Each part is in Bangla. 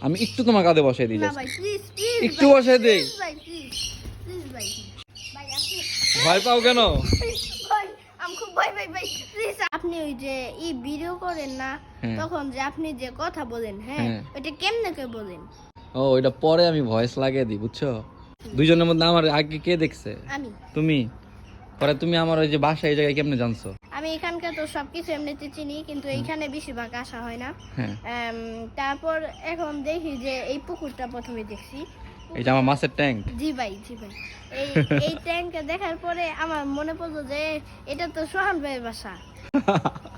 আমি একটু তোমার কাঁধে বসাই দিই একটু বসাই দেই। ভয় পাও কেন? আপনি ওই যে এই ভিডিও করেন না হ্যাঁ। তখন যে আপনি যে কথা বলেন হ্যাঁ হ্যাঁ। ওইটা কেমনে বলেন? ও ওইটা পরে আমি ভয়েস লাগিয়ে দিই বুঝছ? দুইজনের মধ্যে আমার আগে কে দেখছে? তুমি? পরে তুমি আমার ওই যে বাসা এই জায়গায় কেমনে জানছো? আমি এখানকার তো সবকিছু এমনিতে চিনি কিন্তু এইখানে বেশিরভাগ আসা হয় না। হ্যাঁ। এম, তারপর এখন দেখি যে এই পুকুরটা প্রথমে দেখছি। এই যে আমার মাছের ট্যাঙ্ক। জি ভাই জি ভাই। এই এই ট্যাঙ্কে দেখার পরে আমার মনে পড়ল যে এটা তো সোহান ভাইয়ের বাসা।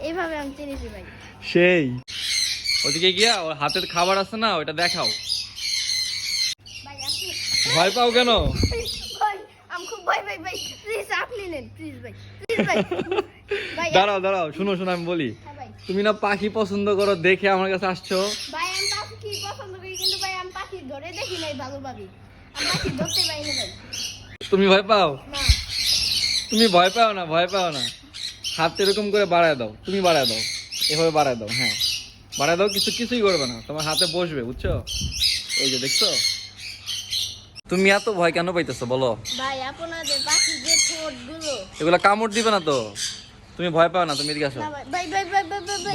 এইভাবে আমি চিনেছি ভাই। সেই। ওদিকে গিয়া ওর হাতের খাবার আছে না ওটা দেখাও। ভাই আপনি ভয় পাও কেন? ভাই আমি খুব ভয় ভাই ভাই প্লিজ নেন প্লিজ ভাই প্লিজ ভাই। ভাই দাঁড়াও দাঁড়াও শুনো শুনো আমি বলি। হ্যাঁ তুমি না পাখি পছন্দ করো দেখে আমার কাছে আসছো? ভাই আমি পাখি পছন্দ করি কিন্তু ভাই আমি পাখি ধরে দেখি নাই ভালোভাবে আমি পাখি ধরতে পারি না ভাই। তুমি ভয় পাও? না। তুমি ভয় পাও না ভয় পাও না। হাত এরকম করে বাড়ায় দাও তুমি বাড়ায় দাও। এভাবে বাড়ায় দাও হ্যাঁ। বাড়ায় দাও কিছু কিছুই করবে না। তোমার হাতে বসবে বুঝছ? এই যে দেখছ? তুমি এত ভয় কেন পাইতেছো বলো? ভাই আপনাদের পাখি যে ঠোঁটগুলো। এগুলা কামড় দিবে না তো? তুমি ভয় পাও না তুমি এদিকে আসো। ভাই ভাই ভাই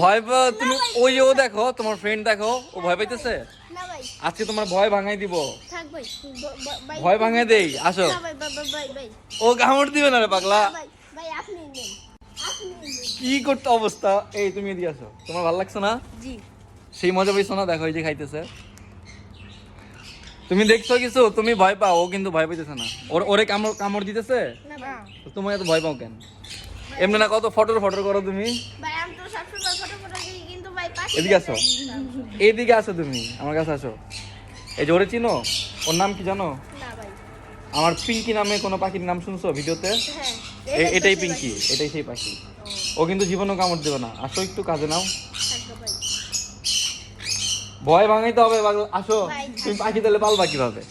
ভয় পাও তুমি ওই ও দেখো তোমার ফ্রেন্ড দেখো ও ভয় পাইতেছে? না ভাই আজকে তোমার ভয় ভাঙাই দিব। থাক ভাই ভয় ভাঙাই দেই আসো। না ভাই ভাই ভাই ভাই। ভাই ও কামড় দিবে না রে পাগলা। ভাই আপনি নেন। কি করতে অবস্থা? এই তুমি এদিকে আসো। তোমার ভালো লাগছে না? জি। সেই মজা পাইছো না? দেখো এই যে খাইতেছে। তুমি দেখছ কিছু? তুমি ভয় পাও ও কিন্তু ভয় পাইতেছে না। ওর ওরে কামড় কামড় দিতেছে? তুমি এত ভয় পাও কেন? এমনি না কত ফটোর ফটোর করো তুমি? এদিকে আসো। এইদিকে আসো তুমি আমার কাছে আসো। এই যে ওরে চিনো? ওর নাম কি জানো? আমার পিঙ্কি নামে কোনো পাখির নাম শুনছো ভিডিওতে? হ্যাঁ এটাই পিঙ্কি এটাই সেই পাখি। ও কিন্তু জীবনও কামড় দেবে না। আসো একটু কাজে নাও। ভয় ভাঙাইতে হবে। আসো। তুমি পাখি তাহলে পালবা কীভাবে?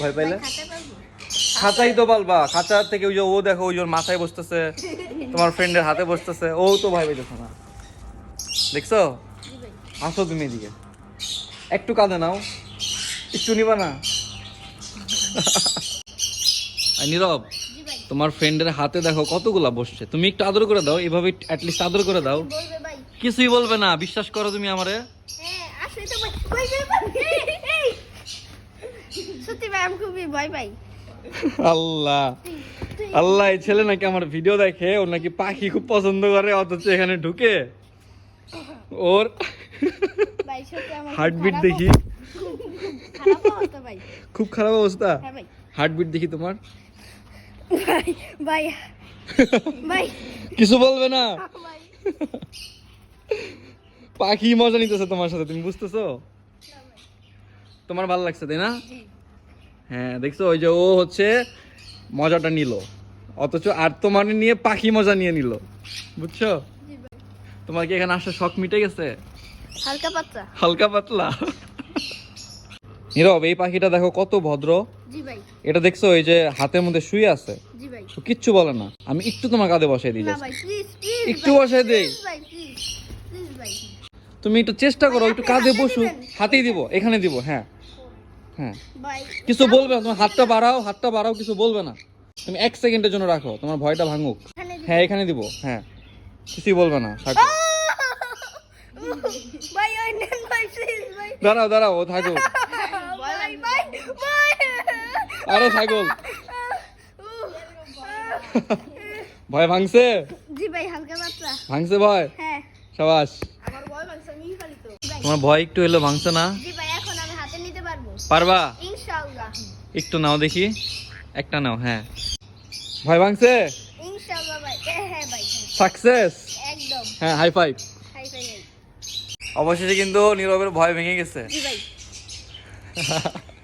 ভয় পাইলে? খাঁচাই তো পালবা। খাঁচা থেকে ওই যে ও দেখো ওই ওর মাথায় বসতেছে তোমার ফ্রেন্ডের হাতে বসতেছে। ও তো ভয় পাইতেছে না। দেখছ? আসো তুমি এদিকে। একটু কাঁদে নাও। একটু নিবা না? আর নীরব তোমার ফ্রেন্ডের হাতে দেখো কতগুলা বসছে। তুমি একটু আদর করে দাও এভাবে অ্যাটলিস্ট আদর করে দাও। কিছুই বলবে না বিশ্বাস করো তুমি আমারে। সত্যি ভাই আমি খুবই ভয় পাই। আল্লাহ। আল্লাহ এই ছেলে নাকি আমার ভিডিও দেখে ও নাকি পাখি খুব পছন্দ করে অথচ এখানে ঢুকে। ওর হার্টবিট খারাপ দেখি। অবস্থা ভাই। খুব খারাপ অবস্থা? হ্যাঁ ভাই। হার্টবিট দেখি তোমার? ভাই কিছু বলবে না? পাখি মজা নিতেছে তোমার সাথে তুমি বুঝতেছো? তোমার ভালো লাগছে তাই না? হ্যাঁ দেখছ ওই যে ও হচ্ছে মজাটা নিল। অথচ আর তোমার নিয়ে পাখি মজা নিয়ে নিল। বুঝছ? তোমার কি এখানে আসার শখ মিটে গেছে? হালকা পাতলা। হালকা পাতলা? নীরব এই পাখিটা দেখো কত ভদ্র। এটা দেখছ এই যে হাতের মধ্যে শুয়ে আছে। কিচ্ছু বলে না। আমি একটু তোমার কাঁধে বসাই দিই একটু বসাই দেই। ভাই প্লিজ প্লিজ ভাই তুমি একটু চেষ্টা করো একটু কাঁধে বসু হাতেই দিব এখানে দিব হ্যাঁ। হ্যাঁ। কিছু বলবে না তোমার হাতটা বাড়াও হাতটা বাড়াও কিছু বলবে না। তুমি এক সেকেন্ডের জন্য রাখো তোমার ভয়টা ভাঙুক। হ্যাঁ এখানে দিব হ্যাঁ। কিছুই বলবে না থাকো। দাঁড়াও দাঁড়াও ও থাকো আরে ছাগল। ভয় ভাঙছে? জি ভাই হালকা পাতলা। ভাঙছে ভয়? হ্যাঁ। সাবাস আমার ভয় ভাঙছে আমি খালি তো ভাই তোমার ভয় একটু এলো ভাঙছে না? পারব। একটু নাও দেখি। একটা নাও হ্যাঁ। ভয় ভাঙছে? হ্যাঁ হ্যাঁ। হ্যাঁ। সাকসেস হ্যাঁ হাই ফাইভ ফাই হাই অবশেষে কিন্তু নীরবের ভয় ভেঙে গেছে।